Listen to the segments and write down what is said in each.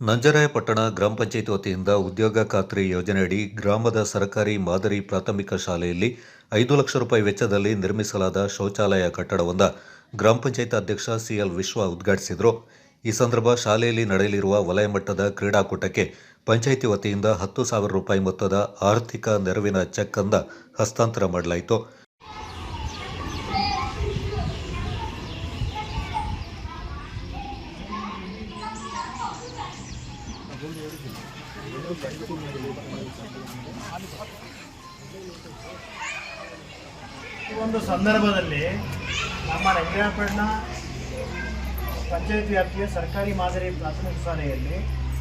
ನಂಜರಾಯಪಟ್ಟಣ ಗ್ರಾಮ ಪಂಚಾಯತ್ ವತಿಯಿಂದ ಉದ್ಯೋಗ ಖಾತ್ರಿ ಯೋಜನೆಯಡಿ ಗ್ರಾಮದ ಸರ್ಕಾರಿ ಮಾದರಿ ಪ್ರಾಥಮಿಕ ಶಾಲೆಯಲ್ಲಿ ಐದು ಲಕ್ಷ ರೂಪಾಯಿ ವೆಚ್ಚದಲ್ಲಿ ನಿರ್ಮಿಸಲಾದ ಶೌಚಾಲಯ ಕಟ್ಟಡವೊಂದ ಗ್ರಾಮ ಪಂಚಾಯತ್ ಅಧ್ಯಕ್ಷ ಸಿಎಲ್ ವಿಶ್ವ ಉದ್ಘಾಟಿಸಿದರು. ಈ ಸಂದರ್ಭ ಶಾಲೆಯಲ್ಲಿ ನಡೆಯಲಿರುವ ವಲಯ ಮಟ್ಟದ ಕ್ರೀಡಾಕೂಟಕ್ಕೆ ಪಂಚಾಯಿತಿ ವತಿಯಿಂದ ಹತ್ತು ಸಾವಿರ ರೂಪಾಯಿ ಮೊತ್ತದ ಆರ್ಥಿಕ ನೆರವಿನ ಚೆಕ್ ಅಂದ ಹಸ್ತಾಂತರ ಮಾಡಲಾಯಿತು. ಒಂದು ಸಂದರ್ಭದಲ್ಲಿ ನಮ್ಮ ರಂಗನಾಪಟ್ಟಣ ಪಂಚಾಯತ್ ವ್ಯಾಪ್ತಿಯ ಸರ್ಕಾರಿ ಮಾದರಿ ಪ್ರಾಥಮಿಕ ಶಾಲೆಯಲ್ಲಿ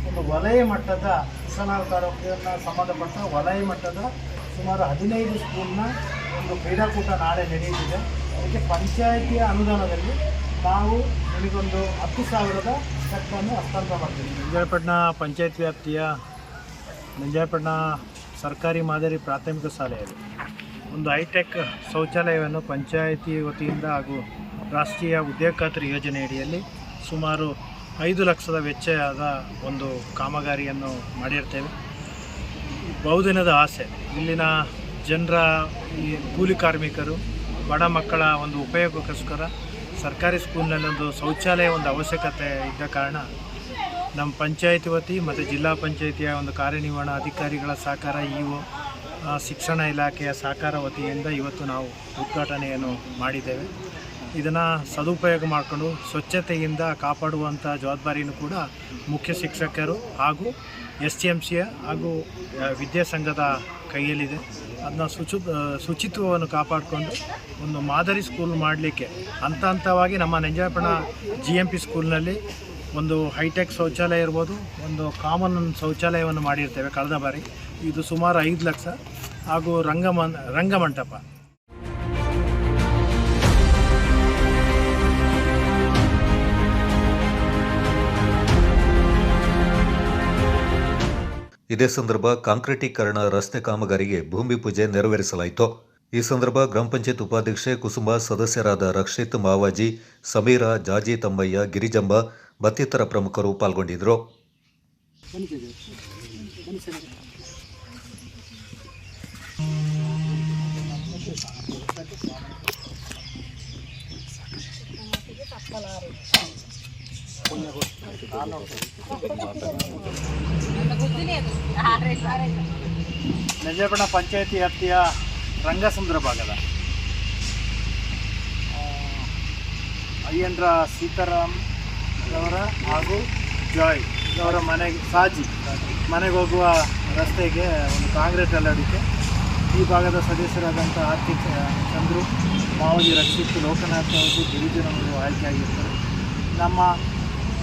ಒಂದು ವಲಯ ಮಟ್ಟದ ಹೊಸನಾಡು ತಾಲೂಕಿನ ಸಂಬಂಧಪಟ್ಟ ವಲಯ ಮಟ್ಟದ ಸುಮಾರು ಹದಿನೈದು ಸ್ಕೂಲ್ನ ಒಂದು ಕ್ರೀಡಾಕೂಟ ನಾಳೆ ನಡೆಯುತ್ತಿದೆ ಅದಕ್ಕೆ ಪಂಚಾಯಿತಿಯ ಅನುದಾನದಲ್ಲಿ ನಾವು ನಿಮಗೊಂದು ಹತ್ತು ಸಾವಿರದ ಚೆಕ್ಕನ್ನು ಹಸ್ತಾಂತರ ಮಾಡ್ತೀವಿ. ನಂಜಾಯಪಟ್ಟಣ ಪಂಚಾಯತ್ ವ್ಯಾಪ್ತಿಯ ವಿಜಯಪಟ್ಟಣ ಸರ್ಕಾರಿ ಮಾದರಿ ಪ್ರಾಥಮಿಕ ಶಾಲೆಯಲ್ಲಿ ಒಂದು ಹೈಟೆಕ್ ಶೌಚಾಲಯವನ್ನು ಪಂಚಾಯಿತಿ ವತಿಯಿಂದ ಹಾಗೂ ರಾಷ್ಟ್ರೀಯ ಉದ್ಯೋಗ ಖಾತ್ರಿ ಯೋಜನೆಯಡಿಯಲ್ಲಿ ಸುಮಾರು ಐದು ಲಕ್ಷದ ವೆಚ್ಚದ ಒಂದು ಕಾಮಗಾರಿಯನ್ನು ಮಾಡಿರ್ತೇವೆ. ಬಹುದಿನದ ಆಸೆ. ಇಲ್ಲಿನ ಜನರ ಈ ಕೂಲಿ ಕಾರ್ಮಿಕರು, ಬಡ ಮಕ್ಕಳ ಒಂದು ಉಪಯೋಗಕ್ಕೋಸ್ಕರ ಸರ್ಕಾರಿ ಸ್ಕೂಲ್ನಲ್ಲಿ ಒಂದು ಶೌಚಾಲಯ ಒಂದು ಅವಶ್ಯಕತೆ ಇದ್ದ ಕಾರಣ ನಮ್ಮ ಪಂಚಾಯತಿ ವತಿ ಮತ್ತು ಜಿಲ್ಲಾ ಪಂಚಾಯಿತಿಯ ಒಂದು ಕಾರ್ಯನಿರ್ವಹಣಾ ಅಧಿಕಾರಿಗಳ ಸಹಕಾರ, ಇ ಒ ಶಿಕ್ಷಣ ಇಲಾಖೆಯ ಸಹಕಾರ ವತಿಯಿಂದ ಇವತ್ತು ನಾವು ಉದ್ಘಾಟನೆಯನ್ನು ಮಾಡಿದ್ದೇವೆ. ಇದನ್ನು ಸದುಪಯೋಗ ಮಾಡಿಕೊಂಡು ಸ್ವಚ್ಛತೆಯಿಂದ ಕಾಪಾಡುವಂಥ ಜವಾಬ್ದಾರಿಯನ್ನು ಕೂಡ ಮುಖ್ಯ ಶಿಕ್ಷಕರು ಹಾಗೂ ಎಸ್ ಟಿ ಎಂ ಸಿಯ ಹಾಗೂ ವಿದ್ಯಾಸಂಘದ ಕೈಯಲ್ಲಿದೆ. ಅದನ್ನ ಶುಚಿ ಶುಚಿತ್ವವನ್ನು ಕಾಪಾಡಿಕೊಂಡು ಒಂದು ಮಾದರಿ ಸ್ಕೂಲ್ ಮಾಡಲಿಕ್ಕೆ ಹಂತ ಹಂತವಾಗಿ ನಮ್ಮ ನಂಜಾಪಣ ಜಿ ಎಂ ಪಿ ಸ್ಕೂಲ್ನಲ್ಲಿ ಒಂದು ಹೈಟೆಕ್ ಶೌಚಾಲಯ ಇರ್ಬೋದು, ಒಂದು ಕಾಮನ್ ಶೌಚಾಲಯವನ್ನು ಮಾಡಿರ್ತೇವೆ ಕಳೆದ ಬಾರಿ. ಇದು ಸುಮಾರು ಐದು ಲಕ್ಷ ಹಾಗೂ ರಂಗಮನ್ ರಂಗಮಂಟಪ. ಇದೇ ಸಂದರ್ಭ ಕಾಂಕ್ರೀಟೀಕರಣ ರಸ್ತೆ ಕಾಮಗಾರಿಗೆ ಭೂಮಿ ಪೂಜೆ ನೆರವೇರಿಸಲಾಯಿತು. ಈ ಸಂದರ್ಭ ಗ್ರಾಮ ಪಂಚಾಯತ್ ಉಪಾಧ್ಯಕ್ಷೆ ಕುಸುಂಬ, ಸದಸ್ಯರಾದ ರಕ್ಷಿತ್, ಮಾವಾಜಿ, ಸಮೀರ, ಜಾಜಿ ತಮ್ಮಯ್ಯ, ಗಿರಿಜಂಬ ಮತ್ತಿತರ ಪ್ರಮುಖರು ಪಾಲ್ಗೊಂಡಿದ್ದರು. ನಂಜನಪಟ್ಟಣ ಪಂಚಾಯತಿ ವ್ಯಾಪ್ತಿಯ ರಂಗಸಂದ್ರ ಭಾಗದ ಅಯ್ಯಂದ್ರ ಸೀತಾರಾಮ್ ಅವರ ಹಾಗೂ ಜಾಯ್ ಅವರ ಮನೆಗೆ, ಸಾಜಿ ಮನೆಗೆ ಹೋಗುವ ರಸ್ತೆಗೆ ಒಂದು ಕಾಂಗ್ರೆಸ್ ಅಲ್ಲಡಿಕೆ. ಈ ಭಾಗದ ಸದಸ್ಯರಾದಂಥ ಆರ್ಥಿಕ ಚಂದ್ರು ಮಾವಜಿ ರಕ್ಷಿತ್, ಲೋಕನಾಥ್ ಅವರು ಗಿರಿಜನವರು ಆಯ್ಕೆಯಾಗಿರ್ತಾರೆ ನಮ್ಮ